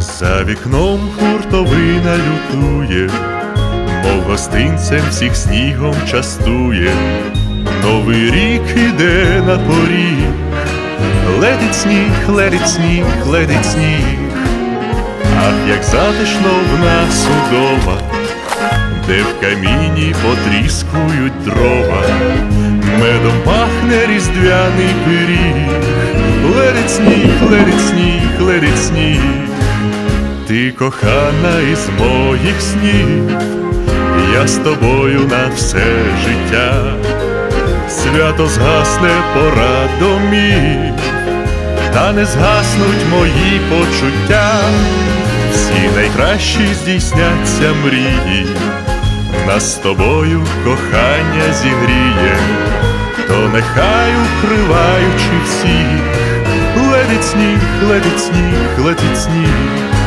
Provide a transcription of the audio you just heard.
За вікном хуртовина лютує, мов гостинцем всіх снігом частує, Новий рік іде на поріг, ледить сніг, ледить сніг, ледить сніг, ах, як затишно в нас удома, де в каміні потріскують дрова, медом пахне різдвяний пиріг, ледить сніг, ледить сніг, ледить сніг. Ти кохана із моїх снів, я з тобою на все життя, свято згасне пора домів, та не згаснуть мої почуття, всі найкращі здійсняться мрії, нас з тобою кохання зігріє, то нехай укриваючи всіх, ледить сніг, ледить сніг, летить сніг.